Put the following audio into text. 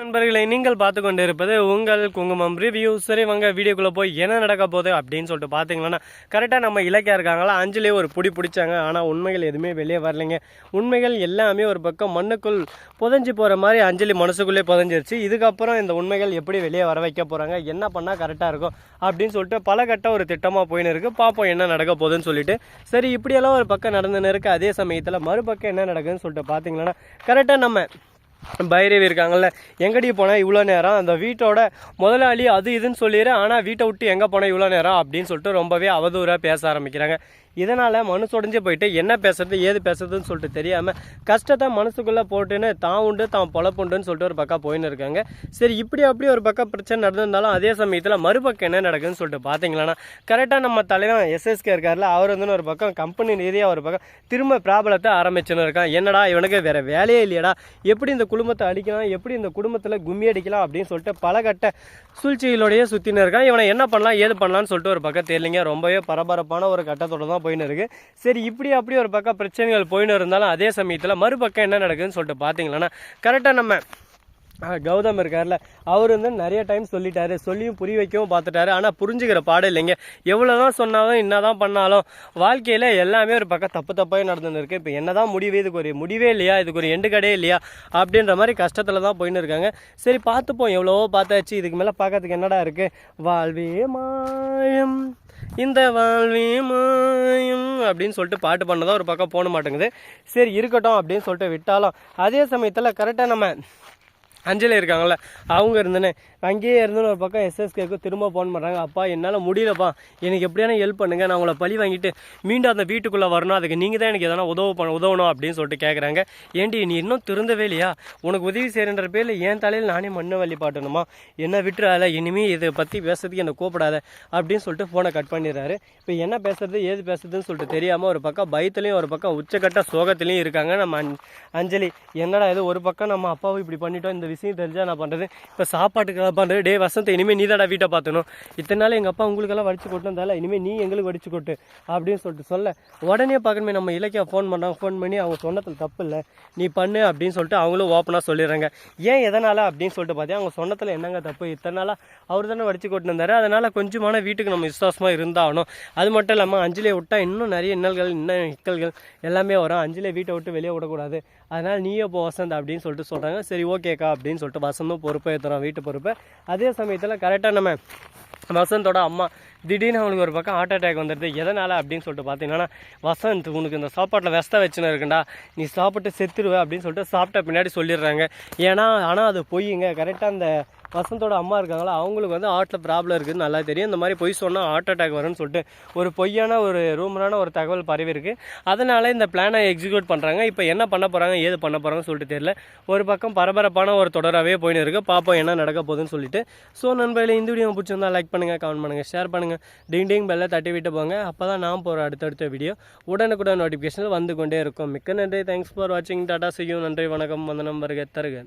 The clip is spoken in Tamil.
நண்பர்களை நீங்கள் பார்த்து கொண்டு இருப்பது உங்கள் குங்குமம் ரிவ்யூ சரி வாங்க வீடியோக்குள்ளே போய் என்ன நடக்க போகுது அப்படின்னு சொல்லிட்டு பார்த்தீங்கன்னா கரெக்டாக நம்ம இலக்கியா இருக்காங்களா? அஞ்சுலேயே ஒரு புடி பிடிச்சாங்க. ஆனால் உண்மைகள் எதுவுமே வெளியே வரலைங்க. உண்மைகள் எல்லாமே ஒரு பக்கம் மண்ணுக்குள் புதஞ்சு போகிற மாதிரி அஞ்சலி மனசுக்குள்ளே புதஞ்சிருச்சு. இதுக்கப்புறம் இந்த உண்மைகள் எப்படி வெளியே வர வைக்க போகிறாங்க என்ன பண்ணால் கரெக்டாக இருக்கும்? அப்படின்னு சொல்லிட்டு பல கட்ட ஒரு திட்டமாக போயின்னு இருக்கு. பார்ப்போம் என்ன நடக்க போகுதுன்னு சொல்லிட்டு. சரி இப்படியெல்லாம் ஒரு பக்கம் நடந்துன்னு இருக்கு. அதே சமயத்தில் மறுபக்கம் என்ன நடக்குதுன்னு சொல்லிட்டு பார்த்தீங்கன்னா கரெக்டாக நம்ம பைரவி இருக்காங்கல்ல எங்கடி போனால் இவ்வளோ நேரம்? அந்த வீட்டோட முதலாளி அது இதுன்னு சொல்லிடுறேன் ஆனால் வீட்டை விட்டு எங்கே போனால் இவ்வளோ நேரம்? அப்படின்னு சொல்லிட்டு ரொம்பவே அவதூறாக பேச ஆரம்பிக்கிறாங்க. இதனால் மனசு உடஞ்சி போயிட்டு என்ன பேசுறது ஏது பேசுறதுன்னு சொல்லிட்டு தெரியாமல் கஷ்டத்தை மனசுக்குள்ளே போட்டுன்னு தான் உண்டு தான் பொழப்புண்டுன்னு சொல்லிட்டு ஒரு பக்கம் போயின்னு இருக்காங்க. சரி இப்படி அப்படி ஒரு பக்கம் பிரச்சனை நடந்திருந்தாலும் அதே சமயத்தில் மறுபக்கம் என்ன நடக்குதுன்னு சொல்லிட்டு பார்த்தீங்களன்னா கரெக்டாக நம்ம தலைவன் எஸ்எஸ்கே இருக்கார்ல அவர் வந்து ஒரு பக்கம் கம்பெனி ரீதியாக ஒரு பக்கம் திரும்ப பிராபலத்தை ஆரம்பிச்சுன்னு இருக்கான். என்னடா இவனுக்கு வேற வேலையே இல்லையடா எப்படி இந்த குடும்பத்தை அடிக்கலாம் எப்படி இந்த குடும்பத்தில் கும்மி அடிக்கலாம் அப்படின்னு சொல்லிட்டு பல கட்ட சூழ்ச்சிகளோடையே சுற்றின்னு இருக்கான். இவனை என்ன பண்ணலாம் ஏது பண்ணலாம்னு சொல்லிட்டு ஒரு பக்கம் தெரியலிங்க. ரொம்பவே பரபரப்பான ஒரு கட்டத்தோட தான் போயின்னு இருக்கு சரி இப்படி அப்படி ஒரு பக்கம் பிரச்சனைகள் போயின்னு இருந்தாலும் அதே சமயத்தில் மறுபக்கம் என்ன நடக்குதுன்னு சொல்லிட்டு பார்த்தீங்களன்னா கரெக்டாக நம்ம கௌதம் இருக்கார்ல. அவர் வந்து நிறைய டைம் சொல்லிட்டாரு. சொல்லியும் புரிய வைக்கவும் பார்த்துட்டாரு. ஆனால் புரிஞ்சுக்கிற பாடம் இல்லைங்க. எவ்வளோதான் சொன்னாலும் என்ன தான் பண்ணாலும் வாழ்க்கையில் எல்லாமே ஒரு பக்கம் தப்பு தப்பாக நடந்துன்னு இருக்கு இப்போ என்னதான் முடிவு இதுக்கு ஒரு முடிவே இல்லையா? இதுக்கு ஒரு எண்டு கடையே இல்லையா? அப்படின்ற மாதிரி கஷ்டத்தில் தான் போயின்னு இருக்காங்க. சரி பார்த்துப்போம். எவ்வளவோ பார்த்தாச்சு. இதுக்கு மேலே பார்க்கறதுக்கு என்னடா இருக்கு? வாழ்வே மாயம். இந்த வாழ்வே மாயம் அப்படின்னு சொல்லிட்டு பாட்டு பண்ணதான் ஒரு பக்கம் போன மாட்டேங்குது. சரி இருக்கட்டும் அப்படின்னு சொல்லிட்டு விட்டாலும் அதே சமயத்தில் கரெக்டாக நம்ம அஞ்சலி இருக்காங்கள அவங்க இருந்தேனே. அங்கேயே இருந்தோன்னு ஒரு பக்கம் எஸ்எஸ்கேக்கு திரும்ப ஃபோன் பண்ணுறாங்க அப்பா என்னால் முடியலப்பா. எனக்கு எப்படியான ஹெல்ப் பண்ணுங்க. நான் உங்களை பழி வாங்கிட்டு மீண்டும் அந்த வீட்டுக்குள்ளே வரணும். அதுக்கு நீங்கள் தான் எனக்கு எதனா உதவு பண்ண உதவணும் அப்படின்னு சொல்லிட்டு கேட்குறாங்க ஏண்டி நீ இன்னும் திருந்தவே இல்லையா? உனக்கு உதவி செய்கிறன்ற பேரில் என் தலையில் நானே மண்ணை வழி பாட்டணுமா? என்ன விட்டுறாத? இனிமேல் இதை பற்றி பேசுறதுக்கு என்னை கூப்பிடாத. அப்படின்னு சொல்லிட்டு ஃபோனை கட் பண்ணிடுறாரு. இப்போ என்ன பேசுறது ஏது பேசுறதுன்னு சொல்லிட்டு தெரியாமல் ஒரு பக்கம் பயத்துலேயும் ஒரு பக்கம் உச்சக்கட்ட சோகத்துலேயும் இருக்காங்க நம்ம அஞ்சலி. என்னடா இது? ஒரு பக்கம் நம்ம அப்பாவை இப்படி பண்ணிட்டோம். இந்த விஷயம் தெரிஞ்சா நான் பண்ணுறது இப்போ சாப்பாட்டுக்கு பண்ணுறது டே வசந்த் இனிமேல் நீ தாடா வீட்டை பார்த்துணும் இத்தனை நாள் எங்கள் அப்பா உங்களுக்கெல்லாம் வடிச்சு கொட்டினதால இனிமேல் நீ எங்களுக்கு வடிச்சு கொட்டு அப்படின்னு சொல்லிட்டு சொல்ல. உடனே பார்க்கணுமே நம்ம இலக்கியா ஃபோன் பண்ணாங்க ஃபோன் பண்ணி அவங்க சொன்னதில் தப்பு இல்லை. நீ பண்ணு அப்படின்னு சொல்லிட்டு அவங்களும் ஓப்பனாக சொல்லிடுறாங்க. ஏன் எதனால் அப்படின்னு சொல்லிட்டு பார்த்தீங்கன்னா அவங்க சொன்னதில் என்னங்க தப்பு? இத்தனை நாளாக அவர் தானே வடிச்சு கொட்டிருந்தாரு அதனால் கொஞ்சமான வீட்டுக்கு நம்ம விசுவாசமாக இருந்தாகணும். அது மட்டும் இல்லாமல் அஞ்சலியை விட்டால் இன்னும் நிறைய இன்னல்கள் இன்னும் இக்கல்கள் எல்லாமே வரும். அஞ்சலியை வீட்டை விட்டு வெளியே விடக்கூடாது. அதனால் நீயே இப்போ வசந்த் அப்படின்னு சொல்லிட்டு சொல்கிறாங்க சரி ஓகேக்கா அப்படின்னு சொல்லிட்டு வசந்தும் பொறுப்பை ஏற்றுறோம் வீட்டு பொறுப்பை. அதே சமயத்தில் கரெக்டாக நம்ம வசந்தோட அம்மா திடீர்னு அவனுக்கு ஒரு பக்கம் ஹார்ட் அட்டாக் வந்துடுது. எதனால் அப்படின்னு சொல்லிட்டு பார்த்தீங்கன்னா வசந்த் உனக்கு இந்த சாப்பாட்டில் வெஸ்த வச்சுன்னு இருக்குண்டா. நீ சாப்பிட்டு செத்துருவே அப்படின்னு சொல்லிட்டு சாப்பிட்ட பின்னாடி சொல்லிடுறாங்க. ஏன்னா ஆனால் அது பொய்யுங்க கரெக்டாக அந்த வசந்தோட அம்மா இருக்காங்களா அவங்களுக்கு வந்து ஹார்ட்டில் ப்ராப்ளம் இருக்குதுன்னு நல்லா தெரியும். இந்த மாதிரி பொய் சொன்னால் ஹார்ட் அட்டாக் வரும்னு சொல்லிட்டு ஒரு பொய்யான ஒரு ரூமரான ஒரு தகவல் பரவி இருக்கு. அதனால இந்த பிளானை எக்ஸிக்யூட் பண்ணுறாங்க இப்போ என்ன பண்ண போகிறாங்க ஏது பண்ண போகிறாங்கன்னு சொல்லிட்டு தெரியல. ஒரு பக்கம் பரபரப்பான ஒரு தொடராகவே போயின்னு இருக்கு. பார்ப்போம் என்ன நடக்க போகுதுன்னு சொல்லிட்டு. ஸோ நண்பர்களே இந்த வீடியோ பிடிச்சிருந்தா லைக் பண்ணுங்கள் கமெண்ட் பண்ணுங்கள் ஷேர் பண்ணுங்கள் டிங் டிங் பெல்லை தட்டி விட்டு போங்க. அப்போ தான் நான் போகிற அடுத்தடுத்த வீடியோ உடனுக்குடன் நோட்டிஃபிகேஷன் வந்து கொண்டே இருக்கும். மிக்க நன்றி. தேங்க்ஸ் ஃபார் வாட்சிங் டாடா செய்யும் நன்றி வணக்கம். வந்தனம் வருக தருக.